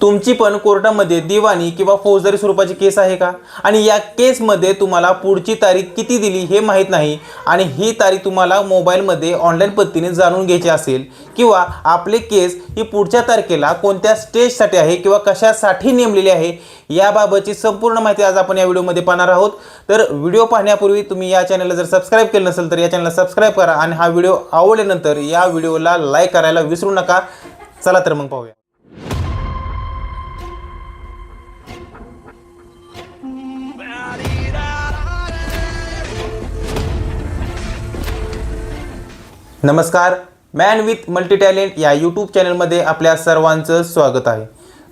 तुमची पण कोर्टामध्ये दिवाणी किंवा फौजदारी स्वरूपाची केस आहे का? आणि या केसमध्ये तुम्हाला पुढची तारीख किती दिली हे माहीत नाही. आणि ही तारीख तुम्हाला मोबाईलमध्ये ऑनलाईन पद्धतीने जाणून घ्यायची असेल किंवा आपले केस ही पुढच्या तारखेला कोणत्या स्टेजसाठी आहे किंवा कशासाठी नेमलेली आहे याबाबतची संपूर्ण माहिती आज आपण या व्हिडिओमध्ये पाहणार आहोत. तर व्हिडिओ पाहण्यापूर्वी तुम्ही या चॅनलला जर सबस्क्राईब केलं नसेल तर या चॅनलला सबस्क्राईब करा आणि हा व्हिडिओ आवडल्यानंतर या व्हिडिओला लाईक करायला विसरू नका. चला तर मग पाहूया. नमस्कार मॅन विथ मल्टी टॅलेंट या यूट्यूब चॅनलमध्ये आपल्या सर्वांचं स्वागत आहे.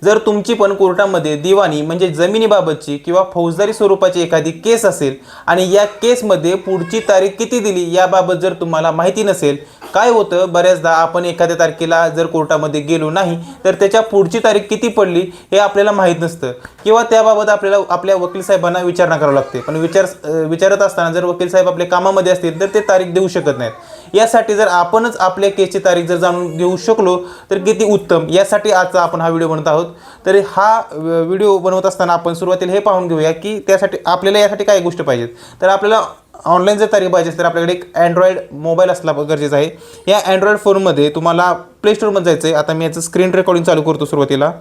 जर तुमची पण कोर्टामध्ये दिवाणी म्हणजे जमिनीबाबतची किंवा फौजदारी स्वरूपाची एखादी केस असेल आणि या केसमध्ये पुढची तारीख किती दिली याबाबत जर तुम्हाला माहिती नसेल काय होतं? बऱ्याचदा आपण एखाद्या तारखेला जर कोर्टामध्ये गेलो नाही तर त्याच्या पुढची तारीख किती पडली हे आपल्याला माहीत नसतं. किंवा त्याबाबत आपल्याला आपल्या वकील साहेबांना विचारणा करावं लागते. पण विचार विचारत असताना जर वकील साहेब आपल्या कामामध्ये असतील तर ते तारीख देऊ शकत नाहीत. यासाठी जर आपणच आपल्या केसची तारीख जर जाणून घेऊ शकलो तर किती उत्तम. यासाठी आजचा आपण हा व्हिडिओ बनवत आहोत. तर हा व्हिडिओ बनवत असताना आपण सुरुवातीला हे पाहून घेऊया की त्यासाठी आपल्याला यासाठी काय गोष्ट पाहिजेत? तर आपल्याला ऑनलाईन जर तारीख पाहिजे तर आपल्याकडे एक अँड्रॉइड मोबाईल असला गरजेचं आहे. या अँड्रॉइड फोनमध्ये तुम्हाला प्ले स्टोरमध्ये जायचं आहे आता मी याचं स्क्रीन रेकॉर्डिंग चालू करतो सुरुवातीला.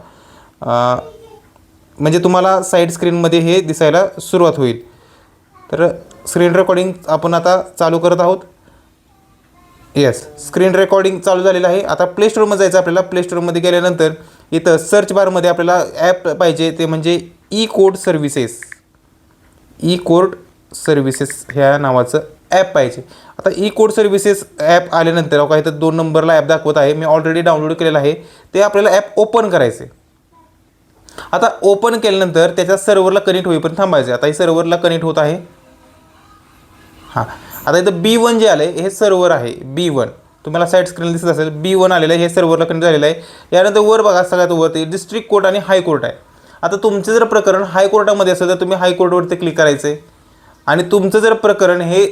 म्हणजे तुम्हाला साईड स्क्रीनमध्ये हे दिसायला सुरुवात होईल. तर स्क्रीन रेकॉर्डिंग आपण आता चालू करत आहोत. येस स्क्रीन रेकॉर्डिंग चालू झालेलं आहे. आता प्ले स्टोरमध्ये जायचं आपल्याला. प्ले स्टोरमध्ये गेल्यानंतर इथं सर्च बारमध्ये आपल्याला ॲप पाहिजे. ते म्हणजे E code services E code services ह्या नावाचं ॲप पाहिजे. आता ई कोड सर्व्हिसेस ॲप आल्यानंतर अहो, का इथं दोन नंबरला ॲप दाखवत आहे. मी ऑलरेडी डाउनलोड केलेलं आहे. ते आपल्याला ॲप ओपन करायचे आता ओपन केल्यानंतर त्याच्या सर्व्हरला कनेक्ट होईपर्यंत थांबायचे आता हे सर्व्हरला कनेक्ट होत आहे. हां. आता इथं बी वन जे आलं आहे हे सर्व्हर आहे बी वन तुम्हाला साईड स्क्रीन दिसत असेल बी वन आलेलं आहे हे सर्व्हरला कनेक्ट झालेलं आहे. यानंतर वर बघा सगळ्यात वरती डिस्ट्रिक्ट कोर्ट आणि हायकोर्ट आहे. आता तुमचं जर प्रकरण हायकोर्टामध्ये असेल तर तुम्ही हायकोर्टवरती क्लिक करायचं. आहे आणि तुमचं जर प्रकरण हे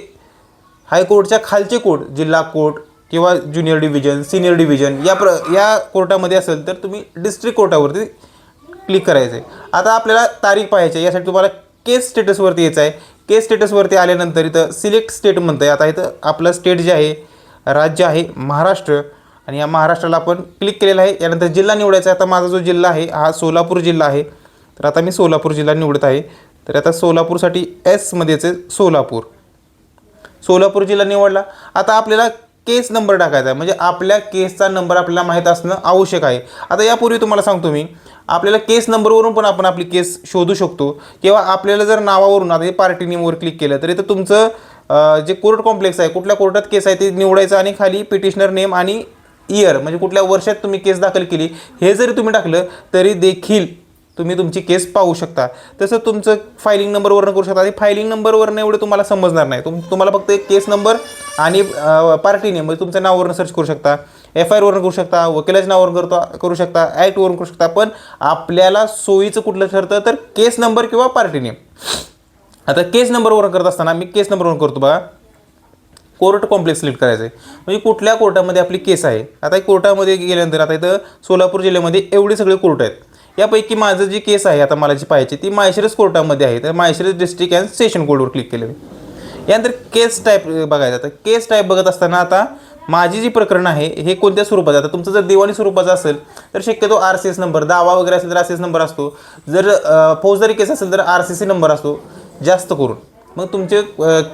हायकोर्टच्या खालचे कोर्ट जिल्हा कोर्ट किंवा ज्युनियर डिव्हिजन सिनियर डिव्हिजन या प्र या कोर्टामध्ये असेल तर तुम्ही डिस्ट्रिक्ट कोर्टावरती क्लिक करायचं. आहे आता आपल्याला तारीख पाहायची आहे यासाठी तुम्हाला केस स्टेटसवरती यायचं आहे. केस स्टेटसवरती आल्यानंतर इथं सिलेक्ट स्टेट म्हणतं आहे आता इथं आपलं स्टेट जे आहे राज्य आहे महाराष्ट्र. आणि या महाराष्ट्राला आपण क्लिक केलेलं आहे. यानंतर जिल्हा निवडायचा आहे. आता माझा जो जिल्हा आहे हा सोलापूर जिल्हा आहे. तर आता मी सोलापूर जिल्हा निवडत आहे. तर आता सोलापूरसाठी एसमध्येच आहे सोलापूर. सोलापूर जिल्हा निवडला. आता आपल्याला केस नंबर टाकायचा आहे. म्हणजे आपल्या केसचा नंबर आपल्याला माहीत असणं आवश्यक आहे. आता यापूर्वी तुम्हाला सांगतो मी. आपल्याला केस नंबरवरून पण आपण आपली केस शोधू शकतो. किंवा आपल्याला जर नावावरून आता हे पार्टी नेमवर क्लिक केलं तर इथं तुमचं जे कोर्ट कॉम्प्लेक्स आहे कुठल्या कोर्टात केस आहे ते निवडायचं आणि खाली पिटिशनर नेम आणि इयर म्हणजे कुठल्या वर्षात तुम्ही केस दाखल केली हे जरी तुम्ही टाकलं तरी देखील तुम्ही तुमची केस पाहू शकता. तसं तुमचं फायलिंग नंबरवरनं करू शकता. आणि फायलिंग नंबरवरनं एवढं तुम्हाला समजणार नाही. तुम तुम्हाला फक्त एक केस नंबर आणि पार्टी नेम म्हणजे तुमच्या नावावरनं सर्च करू शकता. एफ आय आरवरून करू शकता. वकिलाच्या नावावरून करतो करू शकता. ॲक्टवरून करू शकता. पण आपल्याला सोयीचं कुठलं ठरतं तर केस नंबर किंवा पार्टी नेम आता केस नंबरवरून करत असताना मी केस नंबरवरून करतो बघा. कोर्ट कॉम्प्लेक्स सिलेक्ट करायचं आहे म्हणजे कुठल्या कोर्टामध्ये आपली केस आहे? आता कोर्टामध्ये गेल्यानंतर आता इथं सोलापूर जिल्ह्यामध्ये एवढे सगळे कोर्ट आहेत. यापैकी माझं जी केस आहे आता मला जी पाहायची ती माहेश्वरस कोर्टामध्ये आहे. तर माहेश्वरस डिस्ट्रिक्ट अँड सेशन कोर्टवर क्लिक केलं मी. यानंतर केस टाईप बघायचं आता. केस टाईप बघत असताना आता माझी जी प्रकरण आहे हे कोणत्या स्वरूपाचं? आता तुमचं जर दिवाणी स्वरूपाचं असेल तर शक्यतो आर सी एस नंबर दावा वगैरे असेल तर आर सी एस नंबर असतो. जर फौजदारी केस असेल तर आर सी सी नंबर असतो. जास्त करून. मग तुमचे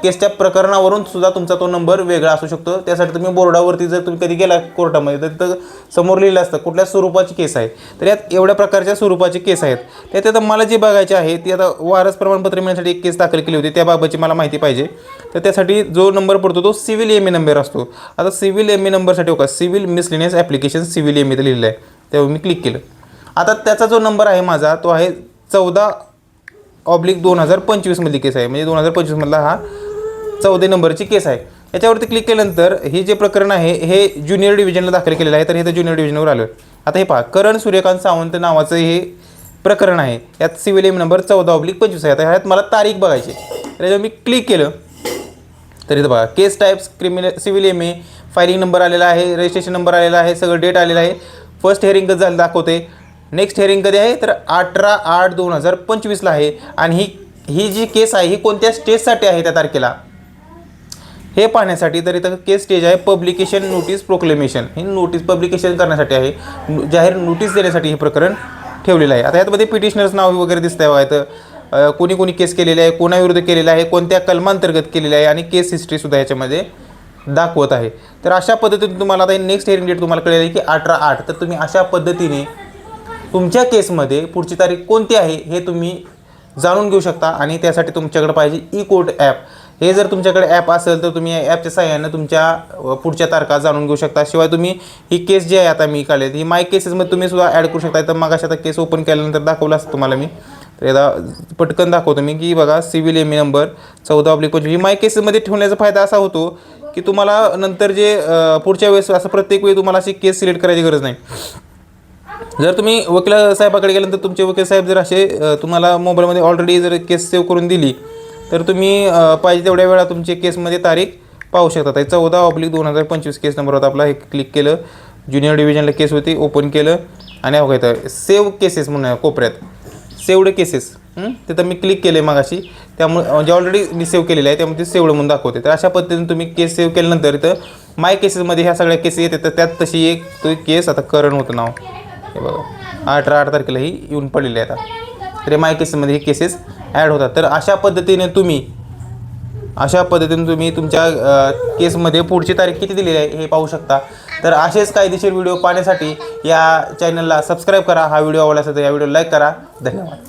केसच्या प्रकरणावरून सुद्धा तुमचा तो नंबर वेगळा असू शकतो. त्यासाठी तुम्ही बोर्डावरती जर तुम्ही कधी गेला कोर्टामध्ये तर तिथं समोर लिहिलं असतं कुठल्या स्वरूपाची केस आहे? तर यात एवढ्या प्रकारच्या स्वरूपाची केस आहेत. त्यात आता मला जी बघायचे आहे ती आता वारस प्रमाणपत्र मिळण्यासाठी एक केस दाखल केली होती त्याबाबतची मला माहिती पाहिजे. तर त्यासाठी जो नंबर पडतो तो सिव्हिल एम ए नंबर असतो. आता सिव्हिल एम ए नंबरसाठी होता civil miscellaneous application civil M एचं लिहिलं आहे तेव्हा मी क्लिक केलं. आता त्याचा जो नंबर आहे माझा तो आहे चौदा ऑब्लिक दोन हजार पंचवीसमधली केस आहे. म्हणजे दोन हजार पंचवीसमधला हा चौदा नंबरची केस आहे. याच्यावरती क्लिक केल्यानंतर हे जे प्रकरण आहे हे ज्युनियर डिव्हिजनला दाखल केलेलं आहे तर हे तर ज्युनियर डिव्हिजनवर आलं. आता हे पहा करण सूर्यकांत सावंत नावाचं हे प्रकरण आहे. यात सिव्हिल एम नंबर चौदा ऑब्लिक पंचवीस आहे. आता ह्यात मला तारीख बघायची तर याच्यावर मी क्लिक केलं. तर इथं बघा case types criminal civil M A filing number आलेला आहे रजिस्ट्रेशन नंबर आलेला आहे सगळं डेट आलेलं आहे. फर्स्ट हिअरिंग झालं दाखवते नेक्स्ट हेअरिंग कधी आहे? तर अठरा आठ दोन हजार पंचवीसला आहे. आणि ही ही जी केस आहे ही कोणत्या स्टेजसाठी आहे त्या तारखेला? हे पाहण्यासाठी तर इथं केस स्टेज आहे पब्लिकेशन नोटीस प्रोक्लेमेशन ही नोटीस पब्लिकेशन करण्यासाठी आहे. जाहीर नोटीस देण्यासाठी हे प्रकरण ठेवलेलं आहे. आता यातमध्ये पिटिशनर्स नाव वगैरे दिसत आहे तर इथं कोणी कोणी केस केलेली आहे कोणाविरुद्ध केलेलं आहे कोणत्या कलमांतर्गत केलेलं आहे आणि केस हिस्ट्रीसुद्धा याच्यामध्ये दाखवत आहे. तर अशा पद्धतीने तुम्हाला आता नेक्स्ट हेअरिंग डेट तुम्हाला कळेल की अठरा आठ. तर तुम्ही अशा पद्धतीने तुमच्या केसमध्ये पुढची तारीख कोणती आहे हे तुम्ही जाणून घेऊ शकता आणि त्यासाठी तुमच्याकडे पाहिजे ई कोर्ट ॲप हे जर तुमच्याकडे ॲप असेल तर तुम्ही या ॲपच्या सहाय्यानं तुमच्या पुढच्या तारखा जाणून घेऊ शकता. शिवाय तुम्ही ही केस जी आहे आता मी काढली ही माय केसेसमध्ये तुम्ही सुद्धा ॲड करू शकता. तर मग अशा आता केस ओपन केल्यानंतर दाखवलं असतं तुम्हाला मी. तर एकदा पटकन दाखवतो मी की बघा सिव्हिल एम नंबर चौदा ऑब्लिक पंचवीस. ही माय केसेसमध्ये ठेवण्याचा फायदा असा होतो की तुम्हाला नंतर जे पुढच्या वेळेस असं प्रत्येक वेळी तुम्हाला अशी केस सिलेक्ट करायची गरज नाही. जर तुम्ही वकील साहेबाकडे गेल्यानंतर तुमचे वकील साहेब जर असे तुम्हाला मोबाईलमध्ये ऑलरेडी जर केस सेव्ह करून दिली तर तुम्ही पाहिजे तेवढ्या वेळा तुमचे केसमध्ये तारीख पाहू शकता. तर चौदा ऑब्लिक दोन हजार पंचवीस केस नंबर होता आपला हे क्लिक केलं ज्युनियर डिव्हिजनला केस होती ओपन केलं आणि बघा इथं सेव्ह केसेस म्हणून आहे कोपऱ्यात. सेवड केसेस तिथं मी क्लिक केले मागाशी. त्यामुळे म्हणजे ऑलरेडी मी सेव्ह केलेलं आहे त्यामुळे ते सेवड म्हणून दाखवते. तर अशा पद्धतीने तुम्ही केस सेव्ह केल्यानंतर इथं माय केसेसमध्ये ह्या सगळ्या केसेस येतात तर त्यात तशी एक तो केस आता करण होतं नाव. हे बघा. अठरा आठ तारखेला ही येऊन पडलेली आहेत आता. तर माय केसेसमध्ये हे केसेस ॲड होतात. तर अशा पद्धतीने तुम्ही अशा पद्धतीने तुम्ही तुमच्या केसमध्ये पुढची तारीख किती दिलेली आहे हे पाहू शकता. तर असेच कायदेशीर व्हिडिओ पाहण्यासाठी या चॅनलला सबस्क्राईब करा. हा व्हिडिओ आवडला असेल तर या व्हिडिओ लाईक करा. धन्यवाद.